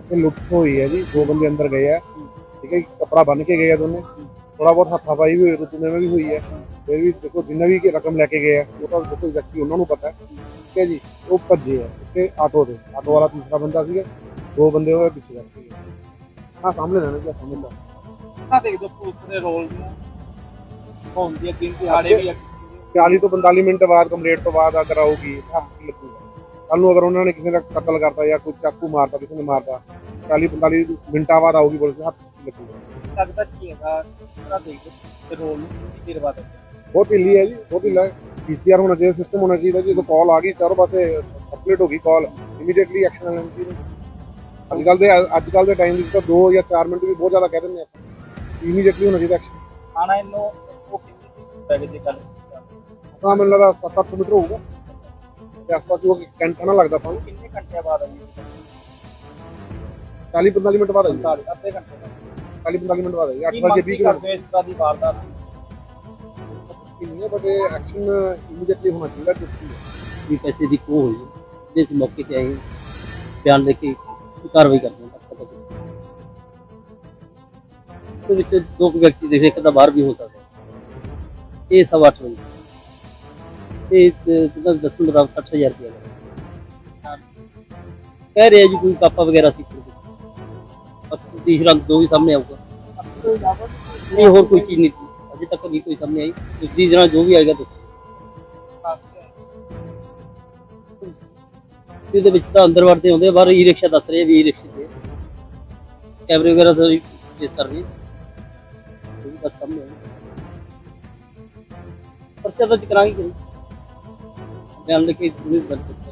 ਇੱਥੇ ਲੁੱਟ ਹੋਈ ਹੈ ਜੀ ਦੋ ਬੰਦੇ ਅੰਦਰ ਗਏ ਆ ਠੀਕ ਹੈ ਕੱਪੜਾ ਬੰਨ ਕੇ ਗਏ ਆ ਦੋਨੇ ਥੋੜਾ ਬਹੁਤ ਹੱਥਾਪਾਈ ਵੀ ਹੋਈ ਰੁਤੂਨੇ ਵੀ ਹੋਈ ਹੈ ਫਿਰ ਵੀ ਦੇਖੋ ਜਿੰਨਾ ਵੀ ਕਿ ਰਕਮ ਲੈ ਕੇ ਗਏ ਆ ਉਹ ਤਾਂ ਦੇਖੋ ਐਗਜ਼ੈਕਟਲੀ ਉਹਨਾਂ ਨੂੰ ਪਤਾ ਠੀਕ ਹੈ ਜੀ ਉਹ ਭੱਜੇ ਆ ਇੱਥੇ ਆਟੋ ਦੇ ਆਟੋ ਵਾਲਾ ਤੀਸਰਾ ਬੰਦਾ ਸੀਗਾ ਦੋ ਬੰਦੇ ਉਹਦੇ ਪਿੱਛੇ ਲੱਗ ਗਏ। ਆ ਸਾਹਮਣੇ ਰਹਿਣਾ ਜੀ ਸਾਹਮਣੇ ਦਾ ਨਾ ਦੇਖਦੇ ਹੋ ਪੁਲਿਸ ਦੇ ਰੋਲ ਨੂੰ। ਹੋਣ ਦੀ ਦਿਨ ਦਿਹਾੜੇ ਵੀ 40 ਤੋਂ 45 ਮਿੰਟ ਬਾਅਦ ਕੰਪਲੀਟ ਤੋਂ ਬਾਅਦ ਅਗਰ ਆਊਗੀ ਤਾਂ ਹੱਥ ਲੱਗੂਗਾ ਕੱਲ ਨੂੰ ਅਗਰ ਉਹਨਾਂ ਨੇ ਕਿਸੇ ਦਾ ਕਤਲ ਕਰਤਾ ਜਾਂ ਕੋਈ ਚਾਕੂ ਮਾਰਤਾ ਕਿਸੇ ਨੇ ਮਾਰਤਾ 40 45 ਮਿੰਟਾਂ ਬਾਅਦ ਆਊਗੀ ਪੁਲਿਸ ਹੱਥ ਲੱਗੂਗਾ। ਲੱਗਦਾ ਕੀ ਹੈਗਾ? ਦੇਖਦੇ ਤੇ ਰੋਲ ਨੂੰ ਦੇਰ ਬਾਅਦ ਬਹੁਤ ਢਿੱਲੀ ਹੈ ਜੀ ਬਹੁਤ ਢਿੱਲਾ ਹੈ। ਪੀਸੀਆਰ ਹੋਣਾ ਚਾਹੀਦਾ ਸਿਸਟਮ ਹੋਣਾ ਚਾਹੀਦਾ ਜਦੋਂ ਕਾਲ ਆ ਗਈ ਚਾਰੋਂ ਪਾਸੇ ਸਰਕੂਲੇਟ ਹੋ ਗਈ ਕਾਲ ਇਮੀਡੀਏਟਲੀ ਐਕਸ਼ਨ ਲੈਣਾ ਚਾਹੀਦਾ ਅੱਜ ਕੱਲ ਦੇ ਅੱਜ ਕੱਲ ਦੇ ਟਾਈਮ ਵਿੱਚ ਤਾਂ 2 ਜਾਂ 4 ਮਿੰਟ ਵੀ ਬਹੁਤ ਜ਼ਿਆਦਾ ਕਹਿ ਦਿੰਦੇ ਆਪਾਂ ਇਮੀਡੀਏਟਲੀ ਹੋਣਾ ਚਾਹੀਦਾ ਐਕਸ਼ਨ ਆਣਾ ਇਹਨੂੰ ਉਹ ਕਿੰਨੀ ਪੈਗੇ ਦੀ ਗੱਲ ਅਸਾਂ ਮੈਨੂੰ ਲੱਗਦਾ 7-8 ਮੀਟਰ ਹੋਊਗਾ। ਤੇ ਆਸ-ਪਾਸ ਉਹ ਘੰਟਾ ਨਾ ਲੱਗਦਾ ਆਪਾਂ ਨੂੰ। ਕਿੰਨੇ ਘੰਟੇ ਬਾਅਦ ਆਈ 40-45 ਮਿੰਟ ਬਾਅਦ ਆਈ 45 ਅੱਧੇ ਘੰਟੇ ਬਾਅਦ। 40-45 ਮਿੰਟ ਬਾਅਦ ਆਈ 8 ਕੀ ਵਜੇ ਮੰਗ 20 ਕੀ ਕਰਦੇ ਹੋ ਇਸ ਤਰ੍ਹਾਂ ਦੀ ਵਾਰਦਾਤ? ਕਿੰਨੇ ਬਟੇ ਐਕਸ਼ਨ ਇਮੀਡੀਏਟਲੀ ਹੋਣਾ ਚਾਹੀਦਾ ਕਿਉਂਕਿ ਵੀ ਪੈਸੇ ਦੀ ਖੋਹ ਹੋਈ ਜਿਸ ਮੌਕੇ ਤੇ ਆਏ ਬਿਆਨ ਲੈ ਕੇ ਕਾਰਵਾਈ ਕਰਦੇ ਹਾਂ ਉਹਦੇ ਵਿੱਚ ਦੋ ਕੁ ਵਿਅਕਤੀ ਦੇ ਇੱਕ ਤਾਂ ਬਾਹਰ ਵੀ ਹੋ ਸਕਦਾ। ਇਹ ਸਵਾ ਅੱਠ ਵਜੇ। ਇਹ ਤੁਹਾਨੂੰ ਦੱਸਣ ਮੁਤਾਬਕ 60000 ਰੁਪਏ ਦਾ। ਕਹਿ ਰਿਹਾ ਜੀ ਕੋਈ ਕਾਪਾ ਵਗੈਰਾ ਸੀ ਤੀਸਰਾ ਦੋ ਵੀ ਸਾਹਮਣੇ ਆਊਗਾ। ਨਹੀਂ ਹੋਰ ਕੋਈ ਚੀਜ਼ ਨਹੀਂ ਅਜੇ ਤੱਕ ਨਹੀਂ ਕੋਈ ਸਾਹਮਣੇ ਆਈ। ਦੂਜੀ ਜਣਾ ਜੋ ਵੀ ਆਏਗਾ ਦੱਸੋ। ਇਹਦੇ ਵਿੱਚ ਤਾਂ ਅੰਦਰ ਵੜਦੇ ਹੁੰਦੇ ਆ, ਬਾਹਰ ਈ ਰਿਕਸ਼ਾ ਦੱਸ ਰਹੇ ਵੀ ਈ ਰਿਕਸ਼ੇ ਤੇ। ਕੈਮਰੇ ਵਗੈਰਾ ਤੋਂ ਇਸ ਕਰ ਉਹ ਵੀ ਬਸ ਸਾਹਮਣੇ ਪਰਚਾ ਦਰਜ ਕਰਾਂਗੇ ਕਰੀ ਬਿਆਨ ਲਿਖ ਕੇ ਜ਼ਰੂਰ ਕਰ ਦਿੱਤਾ